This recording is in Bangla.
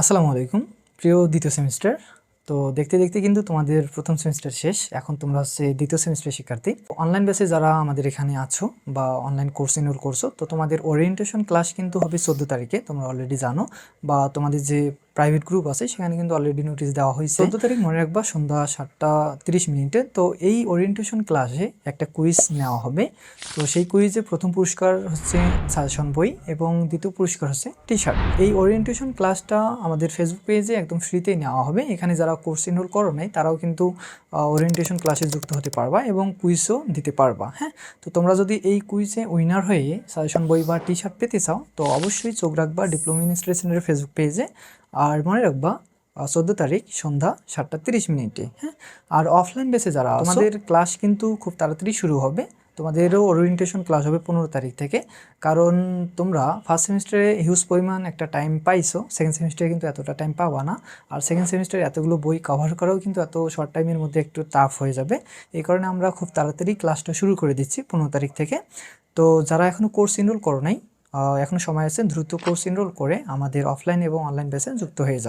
আসসালামু আলাইকুম। প্রিয় দ্বিতীয় সেমিস্টার, তো দেখতে দেখতে কিন্তু তোমাদের প্রথম সেমিস্টার শেষ। এখন তোমরা হচ্ছে দ্বিতীয় সেমিস্টার শিক্ষার্থী। অনলাইন বেসে যারা আমাদের এখানে আছো বা অনলাইন কোর্স এনরোল করছ, তো তোমাদের ওরিয়েন্টেশন ক্লাস কিন্তু হবে চোদ্দ তারিখে, তোমরা অলরেডি জানো। বা তোমাদের যে প্রাইভেট গ্রুপ আছে, সেখানে কিন্তু অলরেডি নোটিশ দেওয়া হয়েছে। চোদ্দ তারিখ মনে রাখবা সন্ধ্যা সাতটা তিরিশ মিনিটে। তো এই ওরিয়েন্টেশন ক্লাসে একটা কুইজ নেওয়া হবে। তো সেই কুইজে প্রথম পুরস্কার হচ্ছে সাজেশন বই এবং দ্বিতীয় পুরস্কার হচ্ছে টি শার্ট এই ওরিয়েন্টেশন ক্লাসটা আমাদের ফেসবুক পেজে একদম ফ্রিতেই নেওয়া হবে। এখানে যারা কোর্স এনরোল করো নাই, তারাও কিন্তু ওরিয়েন্টেশন ক্লাসে যুক্ত হতে পারবা এবং কুইজও দিতে পারবা হ্যাঁ? তো তোমরা যদি এই কুইজে উইনার হয়ে সাজেশন বই বা টি শার্ট পেতে চাও, তো অবশ্যই চোখ রাখবা ডিপ্লোমা ইনস্টিটিউশনের ফেসবুক পেজে আর মনে রাখবা চোদ্দ তারিখ সন্ধ্যা সাতটা তিরিশ মিনিটে হ্যাঁ? আর অফলাইন বেসে যারা আমাদের ক্লাস কিন্তু খুব তাড়াতাড়ি শুরু হবে। তোমাদেরও ওরিয়েন্টেশন ক্লাস হবে পনেরো তারিখ থেকে। কারণ তোমরা ফার্স্ট সেমিস্টারে হিউজ পরিমাণ একটা টাইম পাইছো সেকেন্ড সেমিস্টারে কিন্তু এতটা টাইম পাবা না। আর সেকেন্ড সেমিস্টারে এতগুলো বই কভার করাও কিন্তু এত শর্ট টাইমের মধ্যে একটু টাফ হয়ে যাবে। এই কারণে আমরা খুব তাড়াতাড়ি ক্লাসটা শুরু করে দিচ্ছি পনেরো তারিখ থেকে। তো যারা এখনও কোর্স এনরোল করো নাই এখনও সময় আছে, দ্রুত কোর্স এনরোল করে আমাদের অফলাইন এবং অনলাইন বেসে যুক্ত হয়ে যাও।